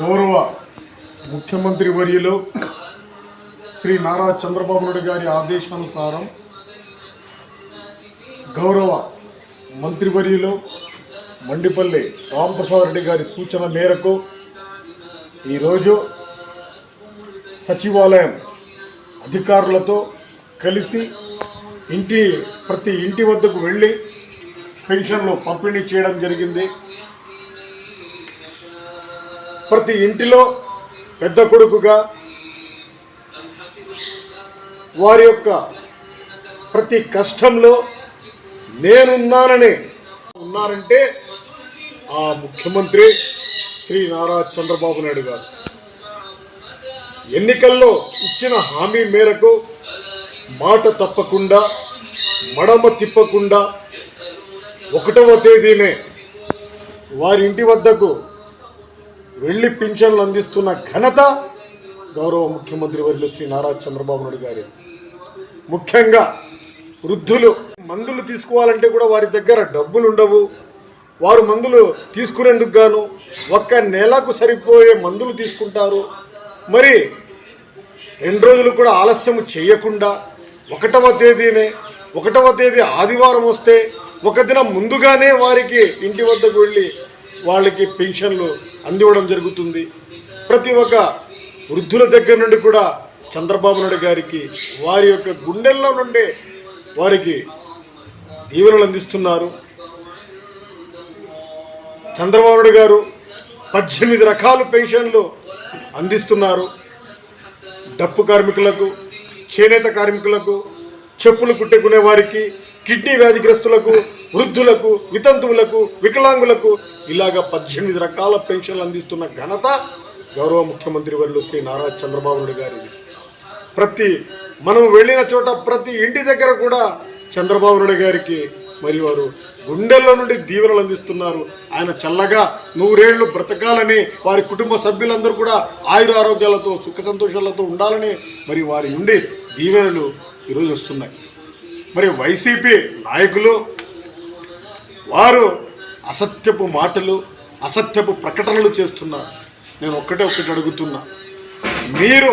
గౌరవ ముఖ్యమంత్రి వర్యులు శ్రీ నారా చంద్రబాబు నాయుడు గారి ఆదేశానుసారం గౌరవ మంత్రివర్యులు మండిపల్లి రామప్రసాద్ రెడ్డి గారి సూచన మేరకు ఈరోజు సచివాలయం అధికారులతో కలిసి ఇంటి ప్రతి ఇంటి వద్దకు వెళ్ళి పెన్షన్లు పంపిణీ చేయడం జరిగింది. ప్రతి ఇంటిలో పెద్ద కొడుకుగా వారి యొక్క ప్రతి కష్టంలో నేనున్నానని ఉన్నారంటే ఆ ముఖ్యమంత్రి శ్రీ నారా చంద్రబాబు నాయుడు గారు. ఎన్నికల్లో ఇచ్చిన హామీ మేరకు మాట తప్పకుండా మడమ తిప్పకుండా ఒకటవ తేదీనే వారి ఇంటి వద్దకు వెళ్ళి పింఛన్లు అందిస్తున్న ఘనత గౌరవ ముఖ్యమంత్రి వర్యులు శ్రీ నారా చంద్రబాబు నాయుడు గారి. ముఖ్యంగా వృద్ధులు మందులు తీసుకోవాలంటే కూడా వారి దగ్గర డబ్బులు ఉండవు. వారు మందులు తీసుకునేందుకు గాను ఒక్క నెలకు సరిపోయే మందులు తీసుకుంటారు. మరి రెండు రోజులు కూడా ఆలస్యం చేయకుండా ఒకటవ తేదీనే ఒకటవ తేదీ ఆదివారం వస్తే ఒక దినం ముందుగానే వారికి ఇంటి వద్దకు వెళ్ళి వాళ్ళకి పెన్షన్లు అందివ్వడం జరుగుతుంది. ప్రతి ఒక్క వృద్ధుల దగ్గర నుండి కూడా చంద్రబాబు నాయుడు గారికి వారి యొక్క గుండెల్లో నుండి వారికి దీవెనలు అందిస్తున్నారు. చంద్రబాబు నాయుడు గారు పద్దెనిమిది రకాల పెన్షన్లు అందిస్తున్నారు. డప్పు కార్మికులకు చేనేత కార్మికులకు చెప్పులు కుట్టుకునే వారికి కిడ్నీ వ్యాధిగ్రస్తులకు వృద్ధులకు వితంతువులకు వికలాంగులకు ఇలాగ పద్దెనిమిది రకాల పెన్షన్లు అందిస్తున్న ఘనత గౌరవ ముఖ్యమంత్రి వర్యులు శ్రీ నారా చంద్రబాబు నాయుడు గారిది. ప్రతి మనం వెళ్ళిన చోట ప్రతి ఇంటి దగ్గర కూడా చంద్రబాబు నాయుడు గారికి మరి వారు గుండెల్లో నుండి దీవెనలు అందిస్తున్నారు. ఆయన చల్లగా నూరేళ్ళు బ్రతకాలని వారి కుటుంబ సభ్యులందరూ కూడా ఆయుర ఆరోగ్యాలతో సుఖ సంతోషాలతో ఉండాలని మరి వారి నుండి దీవెనలు ఈరోజు వస్తున్నాయి. మరి వైసీపీ నాయకులు వారు అసత్యపు మాటలు అసత్యపు ప్రకటనలు చేస్తున్నారు నేను ఒక్కటే ఒక్కటి అడుగుతున్నా. మీరు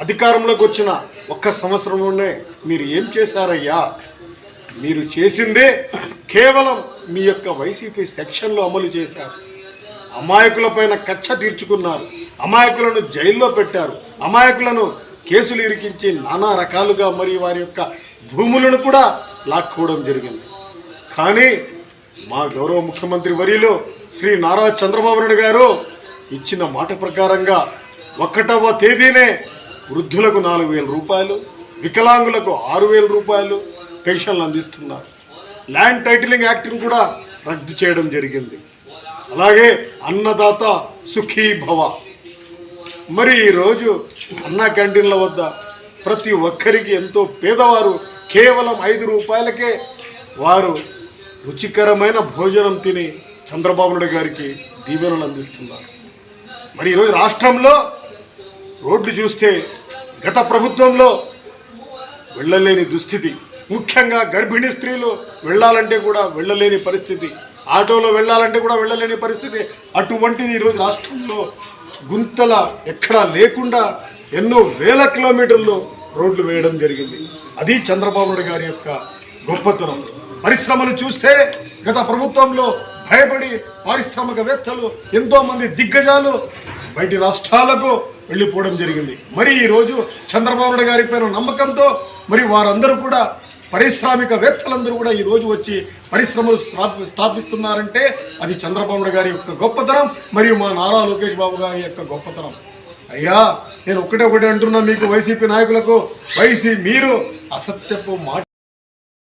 అధికారంలోకి వచ్చిన ఒక్క సంవత్సరంలోనే మీరు ఏం చేశారయ్యా? మీరు చేసిందే కేవలం మీ యొక్క వైసీపీ సెక్షన్లో అమలు చేశారు. అమాయకులపైన కచ్చ తీర్చుకున్నారు. అమాయకులను జైల్లో పెట్టారు. అమాయకులను కేసులు ఇరికించి నానా రకాలుగా మరి వారి యొక్క భూములను కూడా లాక్కోవడం జరిగింది. కానీ మా గౌరవ ముఖ్యమంత్రి వర్యులు శ్రీ నారా చంద్రబాబు నాయుడు గారు ఇచ్చిన మాట ప్రకారంగా ఒకటవ తేదీనే వృద్ధులకు నాలుగు వేల రూపాయలు వికలాంగులకు ఆరు వేల రూపాయలు పెన్షన్లు అందిస్తున్నారు. ల్యాండ్ టైటిలింగ్ యాక్ట్ని కూడా రద్దు చేయడం జరిగింది. అలాగే అన్నదాత సుఖీ భవ. మరి ఈరోజు అన్న క్యాంటీన్ల వద్ద ప్రతి ఒక్కరికి ఎంతో పేదవారు కేవలం ఐదు రూపాయలకే వారు రుచికరమైన భోజనం తిని చంద్రబాబు నాయుడు గారికి దీవెనలు అందిస్తున్నారు. మరి ఈరోజు రాష్ట్రంలో రోడ్లు చూస్తే గత ప్రభుత్వంలో వెళ్ళలేని దుస్థితి ముఖ్యంగా గర్భిణీ స్త్రీలు వెళ్ళాలంటే కూడా వెళ్ళలేని పరిస్థితి ఆటోలో వెళ్ళాలంటే కూడా వెళ్ళలేని పరిస్థితి. అటువంటిది ఈరోజు రాష్ట్రంలో గుంతల ఎక్కడా లేకుండా ఎన్నో వేల కిలోమీటర్లు రోడ్లు వేయడం జరిగింది. అది చంద్రబాబు నాయుడు గారి యొక్క గొప్పతనం. పరిశ్రమలు చూస్తే గత ప్రభుత్వంలో భయపడి పారిశ్రామికవేత్తలు ఎంతో మంది దిగ్గజాలు బయటి రాష్ట్రాలకు వెళ్ళిపోవడం జరిగింది. మరి ఈరోజు చంద్రబాబు నాయుడు గారి పైన నమ్మకంతో మరి వారందరూ కూడా పారిశ్రామికవేత్తలందరూ కూడా ఈ రోజు వచ్చి పరిశ్రమలు స్థాపి స్థాపిస్తున్నారంటే అది చంద్రబాబు నాయుడు గారి యొక్క గొప్పతనం మరియు మా నారా లోకేష్ బాబు గారి యొక్క గొప్పతనం. అయ్యా నేను ఒకటే ఒకటి అంటున్నా మీకు వైసీపీ నాయకులకు వైసీ మీరు అసత్యపు మాట